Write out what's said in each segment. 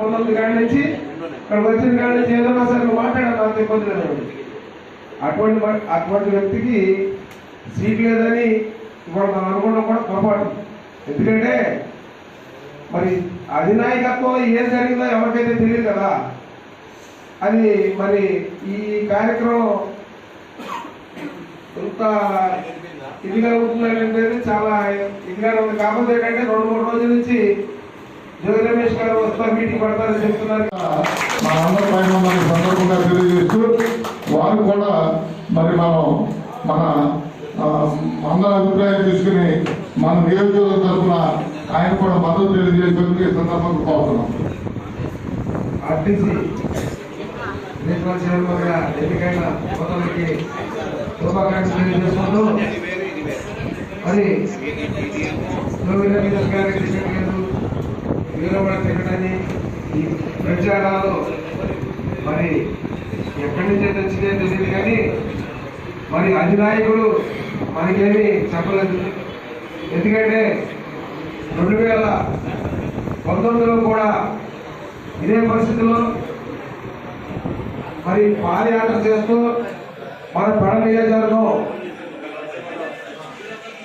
పంతొమ్మిది కాడి నుంచి ఇక్కడ వచ్చిన కాడి నుంచి సరే మాట్లాడాలి అంత ఇబ్బంది లేదు. అటువంటి అటువంటి వ్యక్తికి సీట్ లేదని ఇవాళ మనం అనుకోవడం కూడా పొరపాటు. ఎందుకంటే మరి అధినాయకత్వం ఏం జరిగిందో ఎవరికైతే తెలియదు కదా అది మరి ఈ కార్యక్రమం ఇంత ఇదిగా ఉంటుందంటే చాలా ఇదిగా ఉంది. కాకపోతే ఏంటంటే రెండు మూడు రోజులు నుంచి జోగి రమేష్ గారు వస్తారు మీటింగ్ పడతారని చెప్తున్నారు. మా అందరి పైన మన సందర్భంగా తెలియజేస్తూ వారు కూడా మరి మనం మన అందరి అభిప్రాయం తీసుకుని మన నియోజకవర్గం తరఫున ఆయన కూడా మద్దతు తెలియజేసేందుకు ఈ సందర్భంగా కోరుతున్నాం. ఆర్టీసీ ప్రిన్సిపల్ చైర్మన్గా ఎన్నికైన సోదరులకి శుభాకాంక్షలు తెలియజేసుకుంటూ మరి జోగి నిలబడి తిరగడని ఈ ప్రచారాలు మరి ఎక్కడి నుంచి తెచ్చితే తెలియదు కానీ మరి అధినాయకుడు మనకేమి చెప్పలేదు. ఎందుకంటే రెండు వేల పంతొమ్మిదిలో కూడా ఇదే పరిస్థితుల్లో మరి పాదయాత్ర చేస్తూ మన పెడ నియోజకవర్గం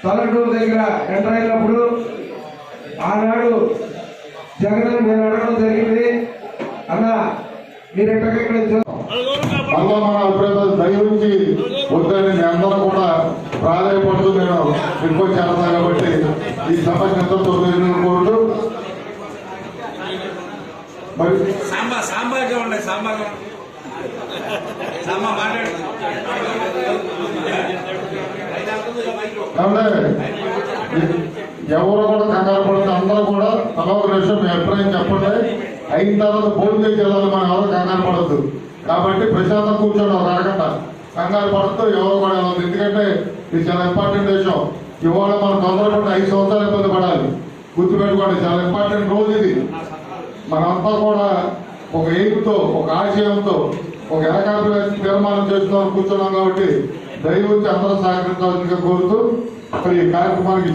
తలటూరు దగ్గర ఎంటర్ అయినప్పుడు ఆనాడు జగన్ నేను అడగడం జరిగింది. అన్న మీరు ఎక్కడెక్కడ మళ్ళా మన అభిప్రాయాలు దయవుంచి వద్దని మీ అందరూ కూడా ప్రాధాన్యపడుతూ నేను రిక్వెస్ట్ చేస్తాను కాబట్టి ఈ సభకి ఎంతో కోరుతూ. మరి సాంబార్ సాంబార్ చూడండి సాంబార్ సాంబార్ మాట్లాడు. ఎవరు కూడా కంగారు కూడా తల మీ అభిప్రాయం చెప్పండి. అయిన తర్వాత భోజనం చేసి వెళ్ళాలి మనం ఎవరో కంగారు పడద్దు. కాబట్టి ప్రశాంతం కూర్చోండి ఒక అరగంట. కంగారు పడుతూ ఎవరు కూడా ఎందుకంటే ఇది చాలా ఇంపార్టెంట్ విషయం. ఇవాళ మనం తొందరపడి ఐదు సంవత్సరాలు ఇబ్బంది పడాలి. గుర్తుపెట్టుకోండి చాలా ఇంపార్టెంట్ రోజు ఇది. మనంతా కూడా ఒక ఎయిమ్తో ఒక ఆశయంతో ఒక ఏకాగ్ర తీర్మానం చేస్తున్నాం కూర్చున్నాం కాబట్టి దయవుంచి అందరూ సహకరించాల్సిందిగా కోరుతూ మరి ఈ కార్యక్రమానికి